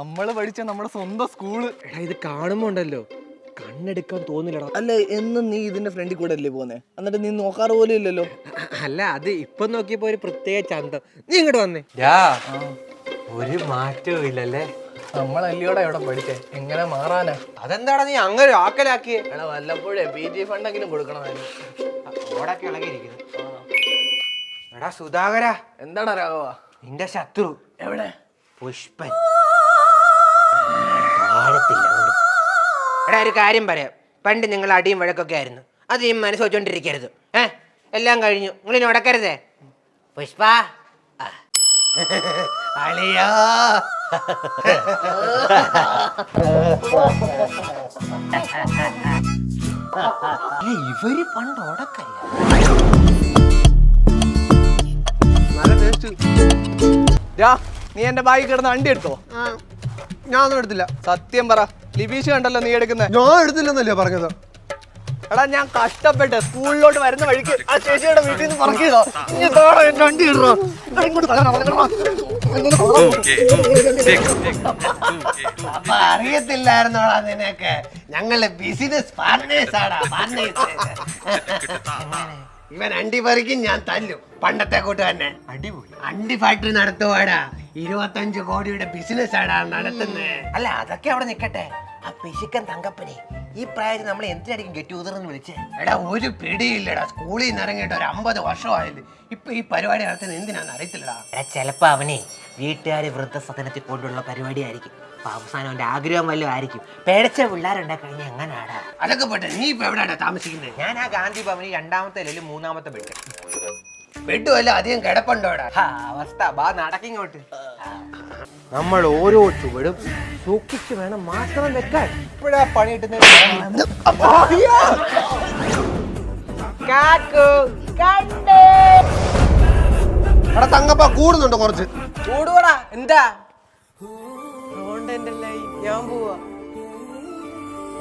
നമ്മൾ പഠിച്ച നമ്മുടെ സ്വന്തം സ്കൂൾ. എടാ ഇത് കാണുമ്പോ ഉണ്ടല്ലോ. കണ്ണെടുക്കാൻ തോന്നില്ലടാ. അല്ല എന്നും നീ ഇതിന്റെ ഫ്രണ്ടിൽ കൂടെ അല്ലേ പോന്നെ എന്നിട്ട് നീ നോക്കാറ് പോലും ഇല്ലല്ലോ. അല്ല അത് ഇപ്പൊ നോക്കിയപ്പോ ഒരു പ്രത്യേക ചന്തം. നീ ഇങ്ങോട്ട് വന്നേ. യാ ഒരു മാറ്റവും ഇല്ലല്ലേ? നമ്മളല്ലയോടെ എവിടെ പഠിച്ചേ? എങ്ങനെ മാറാനാ? അതെന്താടാ നീ അങ്ങനെ ആക്കലാക്കിയേ? എടാ വല്ലപ്പോഴേ പി ഫണ്ട് എങ്കിലും കൊടുക്കണമായിരുന്നു. ഓടൊക്കെ ഇളകിയിരിക്കുന്നു. എടാ സുധാകര. എന്താടാ രാഘവ? നിന്റെ ശത്രു. എവിടെ? പുഷ്പൻ. കൊണ്ട്. എടാ ഒരു കാര്യം പറയാം. പണ്ട് നിങ്ങൾ അടിയും വഴക്കൊക്കെ ആയിരുന്നു. അത് ഈ മനസ്സ് വെച്ചോണ്ടിരിക്കരുത്. ഏ? എല്ലാം കഴിഞ്ഞു. നിങ്ങൾ ഇനി ഉടക്കരുതേ. പുഷ്പ. ഇവർ പണ്ട് ഉടക്കല്ല. നീ എന്റെ ബാഗിൽ കിടന്ന് അണ്ടി എടുത്തോ? ഞാൻ ഒന്നും എടുത്തില്ല. സത്യം പറ. ലിബീഷ് കണ്ടല്ലോ നീ എടുക്കുന്നത് ഞാൻ എടുത്തില്ലെന്നല്ലേ പറഞ്ഞത്. എടാ ഞാൻ കഷ്ടപ്പെട്ട് സ്കൂളിലോട്ട് വരുന്ന വഴിക്ക് ആ ചേച്ചിയുടെ വീട്ടിൽ നിന്ന് പറക്കിയതോ. എന്റെ വണ്ടി ഇടറോ ഇങ്ങോട്ട് അറിയത്തില്ലായിരുന്നോടാ നിനക്ക്. ഞങ്ങൾ ബിസിനസ് പാർട്ട്നേഴ്സ് ആടാ പാർട്ട്നേഴ്സ് ഇവൻ അണ്ടി പറിക്കും ഞാൻ തല്ലും. പണ്ടത്തെ കൂട്ട് തന്നെ അടിപൊളി. അണ്ടി ഫാക്ടറി നടത്തുവാടാ. ഇരുപത്തഞ്ച് കോടിയുടെ ബിസിനസ് ആടാ നടത്തുന്നേ. അല്ല അതൊക്കെ അവിടെ നിൽക്കട്ടെ ആ പിശുക്കൻ തങ്കപ്പനെ ഈ പ്രായത്തിൽ നമ്മൾ എന്തിനായിരിക്കും ഗെറ്റ് ഉതിർന്ന് വിളിച്ചേ? എടാ ഒരു പിടിയില്ലടാ. സ്കൂളിൽ നിന്ന് ഇറങ്ങിയിട്ട് ഒരു അമ്പത് വർഷമായില്ലേ? ഇപ്പൊ ഈ പരിപാടി നടത്തുന്നത് എന്തിനാന്ന് അറിയത്തില്ലടാ. എടാ ചിലപ്പോ അവനെ വീട്ടുകാർ വൃദ്ധസദനത്തിൽ കൊണ്ടുള്ള പരിപാടിയായിരിക്കും. അപ്പൊ അവസാനം അവന്റെ ആഗ്രഹം വല്ലതും ആയിരിക്കും. പേടിച്ച പിള്ളേരുണ്ടാ കഴിഞ്ഞ എങ്ങനാടാ? അതൊക്കെ പോട്ടെ നീ ഇപ്പൊ എവിടെയാണ് താമസിക്കുന്നത്? ഞാൻ ആ ഗാന്ധി ഭവനിൽ രണ്ടാമത്തെ അല്ലെങ്കിൽ മൂന്നാമത്തെ ബെഡ്. ബെഡ് വല്ല അധികം കിടപ്പുണ്ടോടാ? അവസ്ഥ. ബാ നടക്കിങ്ങോട്ട് നമ്മൾ ഓരോ ചുവടും സൂക്ഷിച്ചു വേണം മാത്രം വെക്കാൻ. ഇപ്പോഴാ പണി കിട്ടുന്നത്? എടാ തങ്കപ്പ കൂടുന്നുണ്ട് കുറച്ച്? കൂടുവടാ എന്താ? ഞാൻ പോവാ.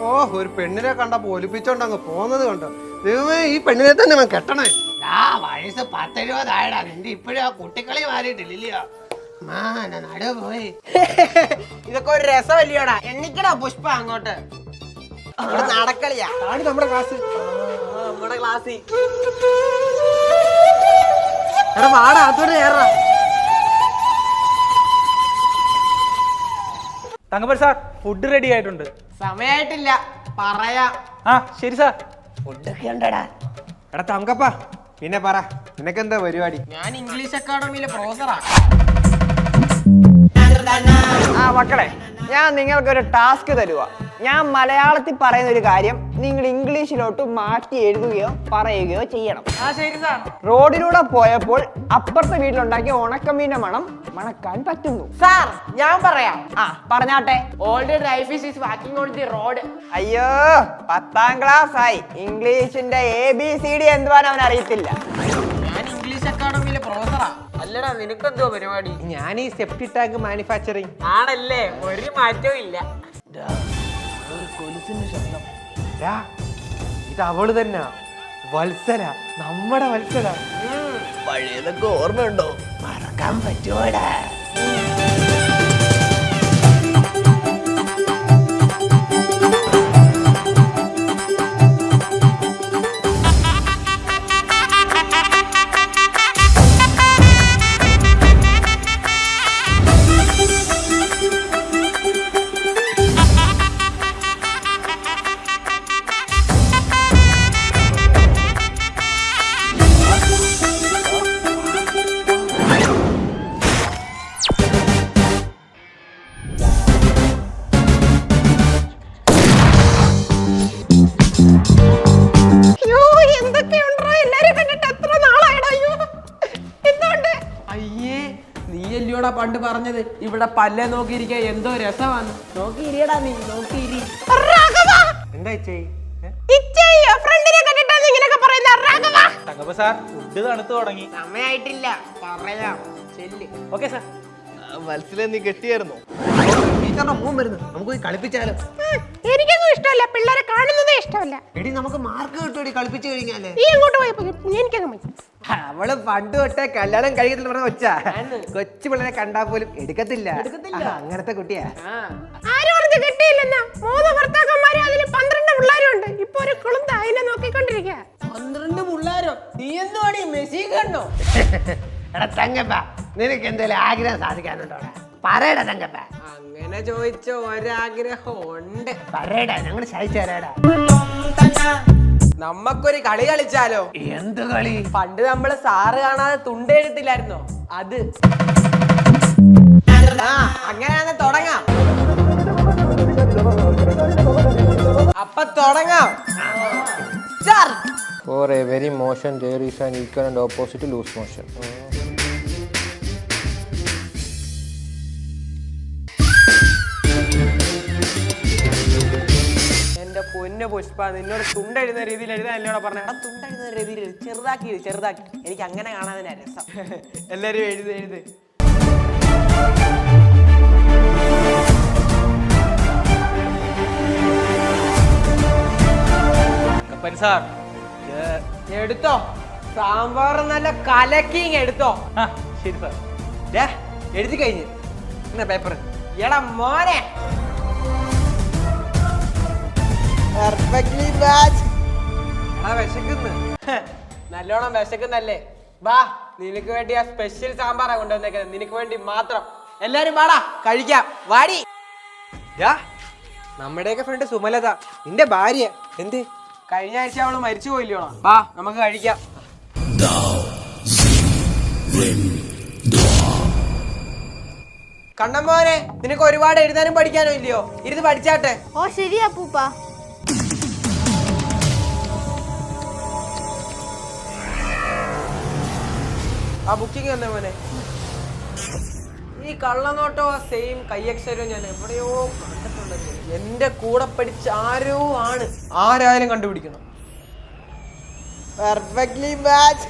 ഓ ഒരു പെണ്ണിനെ കണ്ടപ്പോ ഒലിപ്പിച്ചോണ്ട് അങ്ങ് പോന്നത് കണ്ടോ? ദൈവമേ ഈ പെണ്ണിനെ തന്നെ കെട്ടണേ. ആ വയസ്സ് പത്തെഴുപതായടാ. നിന്റെ ഇപ്പോഴും ആ കുട്ടിക്കളി നട പോയി. ഇതൊക്കെ ഒരു രസമല്ലയോടാ. എണ്ണിക്കടാ പുഷ്പ അങ്ങോട്ട്. നടക്കളിയാ. നമ്മുടെ ക്ലാസ്. നമ്മുടെ ക്ലാസ്സിൽ എടാ വാടാ അതോടെ കയറാ തങ്കപ്പൻ സാർ ഫുഡ് റെഡി ആയിട്ടുണ്ട്. സമയായിട്ടില്ല. പറയാ. ആ ശരി സാർ. ഫുഡൊക്കെ ഉണ്ടടാ. എടാ തങ്കപ്പ പിന്നെ പറ. നിനക്കെന്താ പരിപാടി? ഞാൻ ഇംഗ്ലീഷ് അക്കാഡമിയിലെ പ്രൊഫസറാ ആ മക്കളെ ഞാൻ നിങ്ങൾക്കൊരു ടാസ്ക് തരുക ഞാൻ മലയാളത്തിൽ പറയുന്ന ഒരു കാര്യം നിങ്ങൾ ഇംഗ്ലീഷിലോട്ട് മാറ്റി എഴുതുകയോ പറയുകയോ ചെയ്യണം. റോഡിലൂടെ പോയപ്പോൾ അപ്പുറത്തെ വീട്ടിലുണ്ടാക്കിയ ഉണക്കമീന്റെ മണം മണക്കാൻ പറ്റുന്നു. സാർ ഞാൻ പറയാം. ആ പറഞ്ഞാട്ടെ. Old is walking on the road അയ്യോ പത്താം ക്ലാസ് ആയി. ഇംഗ്ലീഷിന്റെ എ ബി സി ഡി എന്തുവാൻ അവൻ അറിയത്തില്ല ഞാൻ ഇംഗ്ലീഷ് അക്കാഡമിയിലെ പ്രൊഫസറാ അല്ലടാ നിനക്കെന്തോ പരിപാടി? ഞാൻ ഈ സെപ്റ്റി ടാങ്ക് മാനുഫാക്ചറിങ്. ആണല്ലേ ഒരു മാറ്റവും ഇല്ല. ഇത് അവൾ തന്നെ. വത്സല നമ്മുടെ വത്സല. പഴയതൊക്കെ ഓർമ്മയുണ്ടോ? മറക്കാൻ പറ്റുമോടാ അയ്യേ നീ അല്ലയോടാ പണ്ട് പറഞ്ഞത്? ഇവിടെ പല്ലേ നോക്കിയിരിക്കാൻ എന്തോ രസമാണ്. നോക്കിയിരിയടാ നീ നോക്കിയിരി എന്താ പറയുന്നത്. രാഘവ! സാർ ഫുഡ് തണുത്ത് തുടങ്ങി. സമയായിട്ടില്ല പറയാം. ചെല്ല്. Okay sir. മത്സരം നീ കെട്ടിയായിരുന്നോ? ടീച്ചറിന്റെ മോൻ വരുന്നു. നമുക്ക് പോയി കളിപ്പിച്ചാലോ? എനിക്കൊന്നും ഇഷ്ടമല്ല. പിള്ളേരെ കാണുന്നതേ ഇഷ്ടമല്ല. എടി നമുക്ക് മാർക്ക് കിട്ടും കളിപ്പിച്ചു കഴിഞ്ഞാലേ. നീ എങ്ങോട്ട് പോയി എനിക്കങ്ങ് മതി. അവൾ പണ്ട് തൊട്ടേ കല്യാണം കഴിയത്തില്ല പറഞ്ഞ കൊച്ചാ. കൊച്ചു പിള്ളേരെ കണ്ടാ പോലും എടുക്കത്തില്ല. അങ്ങനത്തെ കുട്ടിയാ. ആരും പറഞ്ഞ് കിട്ടിയില്ലെന്നാ. മൂന്ന് ഭർത്താക്കന്മാരും അതിൽ പന്ത്രണ്ട് പിള്ളേരുണ്ട് ഇപ്പൊ ഒരു കുളുന്ത അതിനെ നോക്കിക്കൊണ്ടിരിക്കുക പന്ത്രണ്ട് പിള്ളേരോ? നീ എന്തുവാടി മെസ്സി കണ്ടോ? എടാ തങ്കപ്പ നിനക്ക് എന്തെങ്കിലും ആഗ്രഹം സാധിക്കാനുണ്ടോ പറയടാ തങ്കപ്പ അങ്ങനെ ചോദിച്ച ഒരാഗ്രഹം ഉണ്ട് പറയടാ ഞങ്ങൾ സഹിച്ചു തരാടാ നമ്മക്കൊരു കളി കളിച്ചാലോ? എന്ത് കളി? പണ്ട് നമ്മൾ സാറ് കാണാതെ തുണ്ടെഴുത്തില്ലായിരുന്നോ അത്. ആ അങ്ങനെയാണെ തുടങ്ങാം. അപ്പൊ തുടങ്ങാം. For a very motion motion, there an equal and opposite loose loose പൊന്നു പുഷ്പ നിന്നോട് തുണ്ടെഴുതുന്ന രീതിയിൽ എഴുതാൻ എന്നോട് പറഞ്ഞ? എടാ തുണ്ടെഴുതുന്ന രീതിയിൽ എഴുത്. ചെറുതാക്കി എഴുത്, ചെറുതാക്കി. എനിക്ക് അങ്ങനെ കാണാതിനാ രസം. എല്ലാരും എഴുതി എഴുത്. കപ്പൻ സാർ എടുത്തോ? സാമ്പാർ നല്ല കലക്കിങ് എടുത്തോ. ആ ശരി സാർ. ദേ, എഴുതി കഴിഞ്ഞ്. എന്നാ പേപ്പർ എടാ മോനെ. എടാ വിശക്കുന്നു. നല്ലോണം വിശക്കുന്നല്ലേ? ബാ നിനക്ക് വേണ്ടി ആ സ്പെഷ്യൽ സാമ്പാറാ കൊണ്ടുവന്നേക്കുന്നത്. നിനക്ക് വേണ്ടി മാത്രം. എല്ലാരും വാടാ കഴിക്കാം. വാടി. യാ നമ്മുടെയൊക്കെ ഫ്രണ്ട് സുമലത. നിന്റെ ഭാര്യ. എന്ത്? കഴിഞ്ഞ ആഴ്ച അവൾ മരിച്ചു പോയില്ലോണോ വാ നമുക്ക് കഴിക്കാം. കണ്ണമ്മോനെ നിനക്ക് ഒരുപാട് എഴുതാനും പഠിക്കാനും ഇല്ലയോ? ഇരുന്ന് പഠിച്ചാട്ടെ. ഓ ശരിയാ പൂപ്പ. ആ ബുക്കിംഗ് തന്നെ മോനെ. ഈ കള്ളനോട്ടോ സെയിം കയ്യക്ഷരവും ഞാൻ എവിടെയോ കണ്ടിട്ടുണ്ടെങ്കിൽ എന്റെ കൂടെ പഠിച്ച ആരോ ആണ്. ആരായാലും കണ്ടുപിടിക്കണം. പെർഫെക്റ്റ്ലി മാച്ച്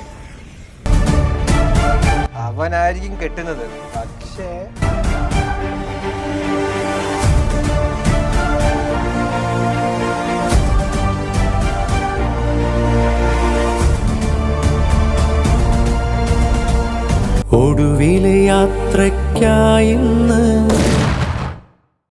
അവനായിരിക്കും കെട്ടുന്നത്. പക്ഷേ യാത്രയ്ക്കായിന്ന്